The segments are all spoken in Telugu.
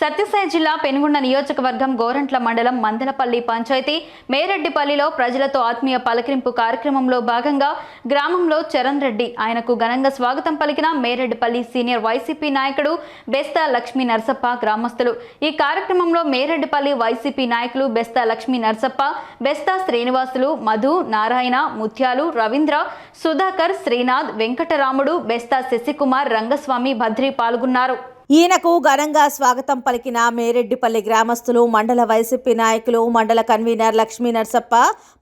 సత్యసాయి జిల్లా పెనుగొండ నియోజకవర్గం గోరంట్ల మండలం మందలపల్లి పంచాయతీ మేరెడ్డిపల్లిలో ప్రజలతో ఆత్మీయ పలకరింపు కార్యక్రమంలో భాగంగా గ్రామంలో చరణ్ రెడ్డి ఆయనకు ఘనంగా స్వాగతం పలికిన మేరెడ్డిపల్లి సీనియర్ వైసీపీ నాయకుడు బెస్తా లక్ష్మీ నరసప్ప గ్రామస్తులు. ఈ కార్యక్రమంలో మేరెడ్డిపల్లి వైసీపీ నాయకులు బెస్తా లక్ష్మీ నరసప్ప బెస్తా శ్రీనివాసులు మధు నారాయణ ముత్యాలు రవీంద్ర సుధాకర్ శ్రీనాథ్ వెంకటరాముడు బెస్తా శశికుమార్ రంగస్వామి భద్రి పాల్గొన్నారు. ఈయనకు ఘనంగా స్వాగతం పలికిన మేరెడ్డిపల్లి గ్రామస్తులు మండల వైసీపీ నాయకులు మండల కన్వీనర్ లక్ష్మీ నర్సప్ప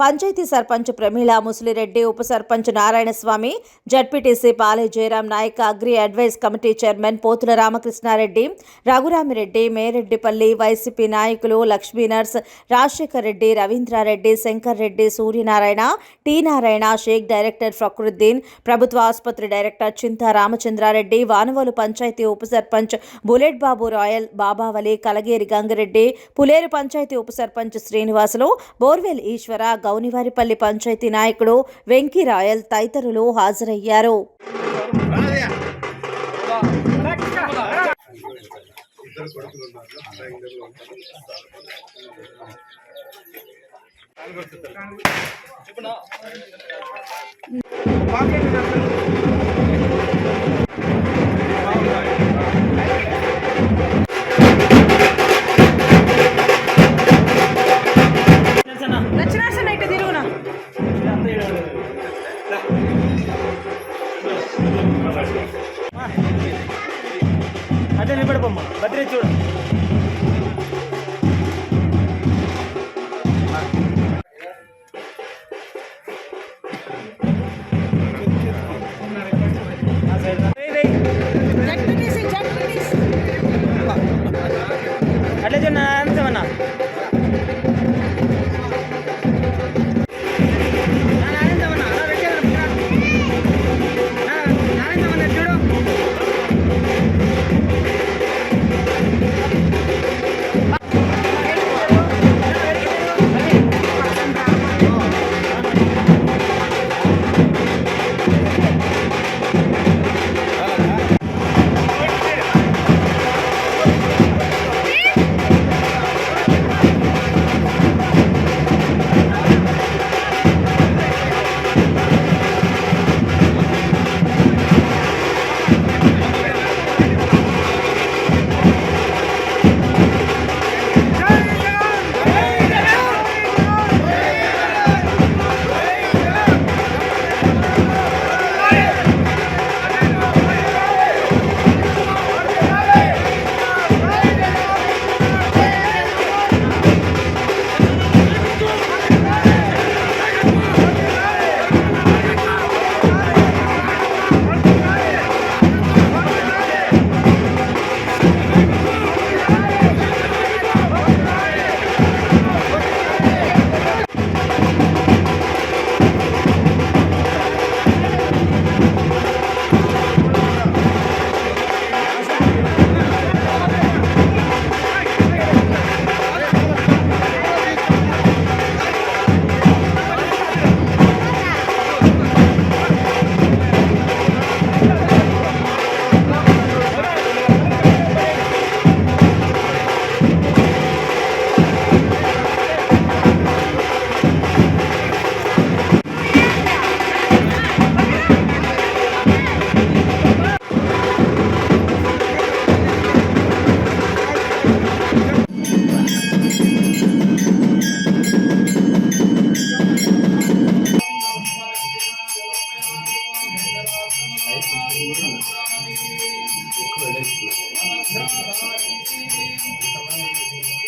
పంచాయతీ సర్పంచ్ ప్రమీల ముసలిరెడ్డి ఉప sarpanch Narayanaswamy ZPTC Pale Jayaram Naik agri advise committee chairman Pothula Ramakrishna Reddy Raghurami Reddy Mereddipalli YCP నాయకులు Lakshmi nurse Rajasekhar Reddy Ravindra Reddy Shankar Reddy Suryanarayana T Narayana Sheikh director Fakruddin ప్రభుత్వ ఆసుపత్రి డైరెక్టర్ చింతా రామచంద్రారెడ్డి వానవోలు పంచాయతీ ఉప సర్పంచ్ బులెట్ బాబు రాయల్ బాబావలి కలగేరి గంగిరెడ్డి పులేరు పంచాయతీ ఉప సర్పంచ్ శ్రీనివాసులు బోర్వెల్ ఈశ్వర గౌనివారిపల్లి పంచాయతీ నాయకుడు వెంకీ రాయల్ తదితరులు హాజరయ్యారు. లక్ష్మీనరసన్న Смотри, Тюрк.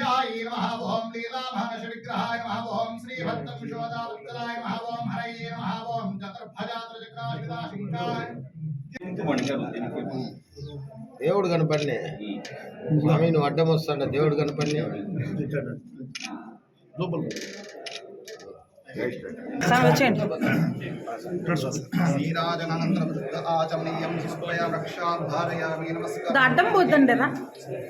విద్యాయ నమః. ఓం లీలాభాష విగ్రహాయ నమః. ఓం శ్రీభక్తం శోదాభక్తరాయ నమః. ఓం హరయే నమః. ఓం చతుర్భజాత్రచక్రాశిదాశింకాయ దేవుడు కనపడి స్వామి నువ్వు అడ్డం వస్తాడు. దేవుడు కనపడి లోపల అడ్డం పోద్దండి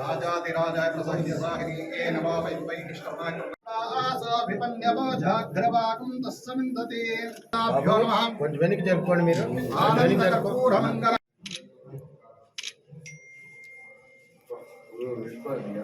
రాజాదిరాజాయ ప్రసహిత సాహిరీకే నవాపై వైనిష్టమాయ కొంచెం వెనక్కి జరుపుకోండి మీరు. జరుపుకోండి.